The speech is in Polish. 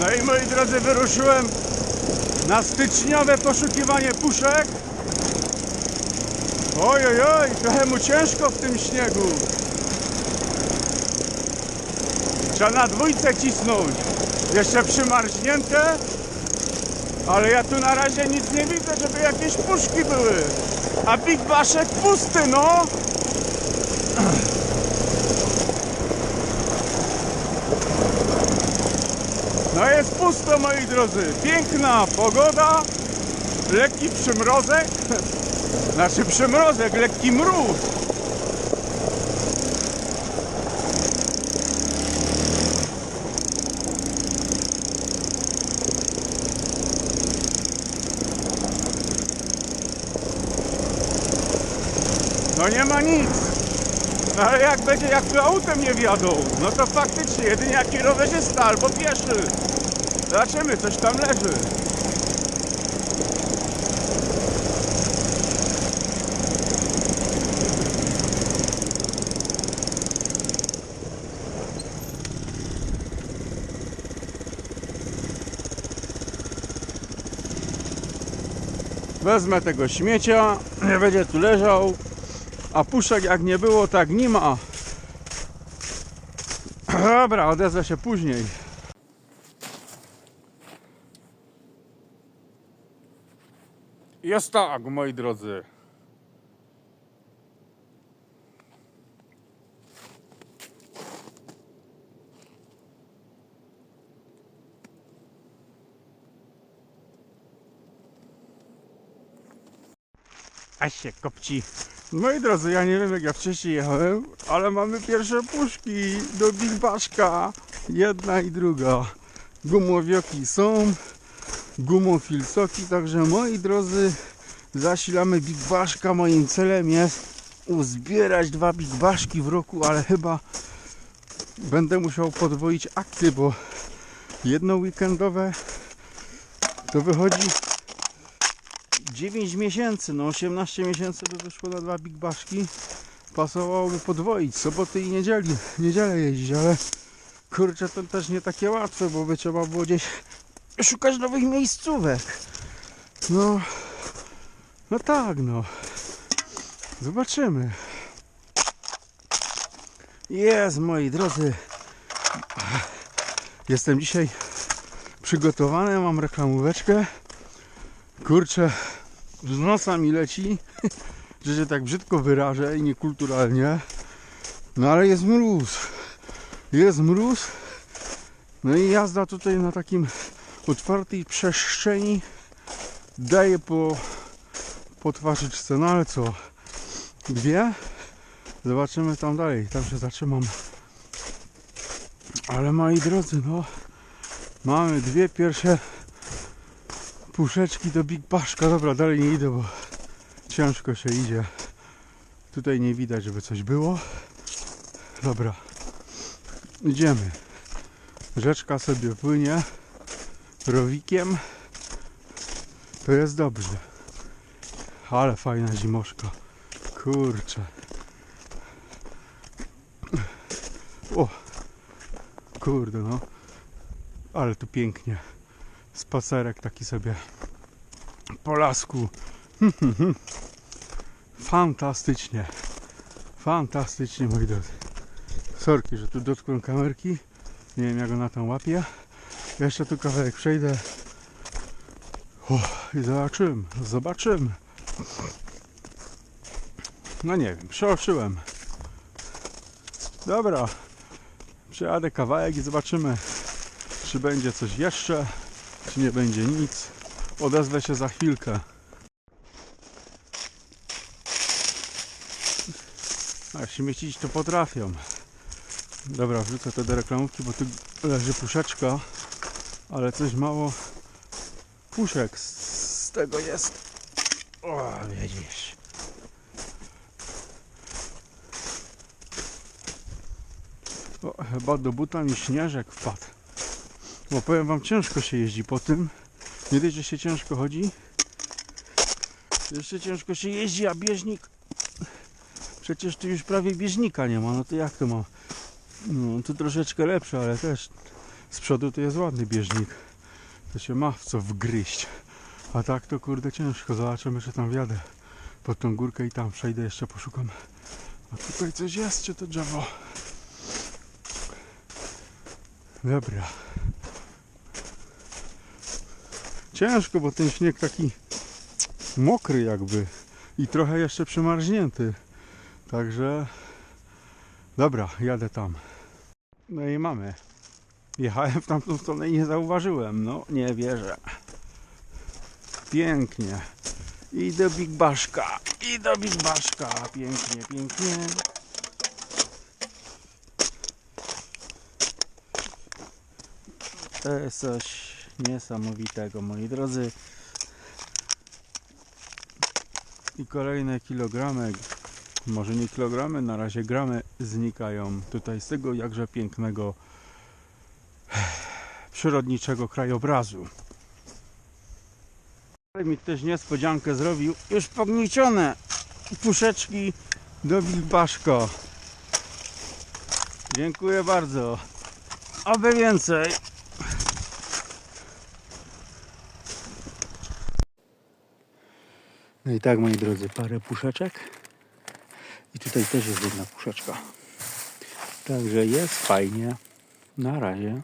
No i moi drodzy, wyruszyłem na styczniowe poszukiwanie puszek. Oj, oj, oj, trochę mu ciężko w tym śniegu. Trzeba na dwójce cisnąć. Jeszcze przymarznięte. Ale ja tu na razie nic nie widzę, żeby jakieś puszki były. A Big Baszek pusty, no. No jest pusto, moi drodzy. Piękna pogoda. Lekki przymrozek. Znaczy przymrozek, lekki mróz. No nie ma nic. No ale jak będzie, jak tu autem nie wjadą, no to faktycznie jedynie jak rowerzysta albo pieszy. Zobaczymy, coś tam leży. Wezmę tego śmiecia, nie będzie tu leżał, a puszek jak nie było, tak nie ma. Dobra, odezwę się później. Jest tak, moi drodzy. A się kopci. Moi drodzy, ja nie wiem jak ja wcześniej jechałem, ale mamy pierwsze puszki do Big Baszka. Jedna i druga. Gumowioki są, gumofilsoki, także moi drodzy, zasilamy Big Baszka. Moim celem jest uzbierać dwa Big Baszki w roku, ale chyba będę musiał podwoić akcje, bo jedno weekendowe to wychodzi 9 miesięcy, no 18 miesięcy by wyszło na dwa Big Baszki. Pasowałoby podwoić soboty i niedzieli, niedzielę jeździć, ale kurczę to też nie takie łatwe, bo by trzeba było gdzieś szukać nowych miejscówek. No, no tak no. Zobaczymy. Jest moi drodzy. Jestem dzisiaj przygotowany, mam reklamóweczkę. Kurczę, z nosa mi leci, że się tak brzydko wyrażę i niekulturalnie. No ale jest mróz. Jest mróz. No i jazda tutaj na takim otwartej przestrzeni daje po, po twarzyczce. No ale co? Dwie? Zobaczymy tam dalej. Tam się zatrzymam. Ale moi drodzy, no mamy dwie pierwsze puszeczki do Big Baszka. Dobra, dalej nie idę, bo ciężko się idzie. Tutaj nie widać, żeby coś było. Dobra, idziemy. Rzeczka sobie płynie rowikiem. To jest dobrze. Ale fajna zimoszka. Kurczę. O, kurde no. Ale tu pięknie spacerek taki sobie po lasku. Fantastycznie. Fantastycznie, moi drodzy. Sorki, że tu dotknąłem kamerki. Nie wiem, jak ona tam łapie. Jeszcze tu kawałek przejdę. O, I zobaczymy. Zobaczymy. No nie wiem, przeoczyłem. Dobra. Przejadę kawałek i zobaczymy, czy będzie coś jeszcze czy nie będzie nic. Odezwę się za chwilkę. A śmiecić to potrafią. Dobra, wrzucę to do reklamówki, bo tu leży puszeczka, ale coś mało puszek z, tego jest. O, widzisz. O, chyba do buta mi śnieżek wpadł. Bo powiem wam, ciężko się jeździ po tym. Nie dość, że się ciężko chodzi. Jeszcze ciężko się jeździ, a bieżnik... Przecież tu już prawie bieżnika nie ma, no to jak to ma? No, tu troszeczkę lepsze, ale też Z przodu to jest ładny bieżnik. To się ma w co wgryźć. A tak to kurde ciężko. Zobaczymy, czy tam wjadę pod tą górkę i tam przejdę jeszcze poszukam. A tutaj coś jest, czy to drzewo? Dobra. Ciężko, bo ten śnieg taki mokry jakby i trochę jeszcze przemarznięty. Także dobra, jadę tam. No i mamy. Jechałem w tamtą stronę i nie zauważyłem. No, nie wierzę. Pięknie. I do Big Baszka. I do Big Baszka. Pięknie, pięknie. To jest coś niesamowitego, moi drodzy. I kolejne kilogramy, może nie kilogramy, na razie gramy znikają tutaj z tego jakże pięknego przyrodniczego krajobrazu. Ale mi też niespodziankę zrobił. Już pogniecione puszeczki do Wilbaszko. Dziękuję bardzo. Oby więcej. No i tak, moi drodzy, parę puszeczek. I tutaj też jest jedna puszeczka. Także jest fajnie. Na razie.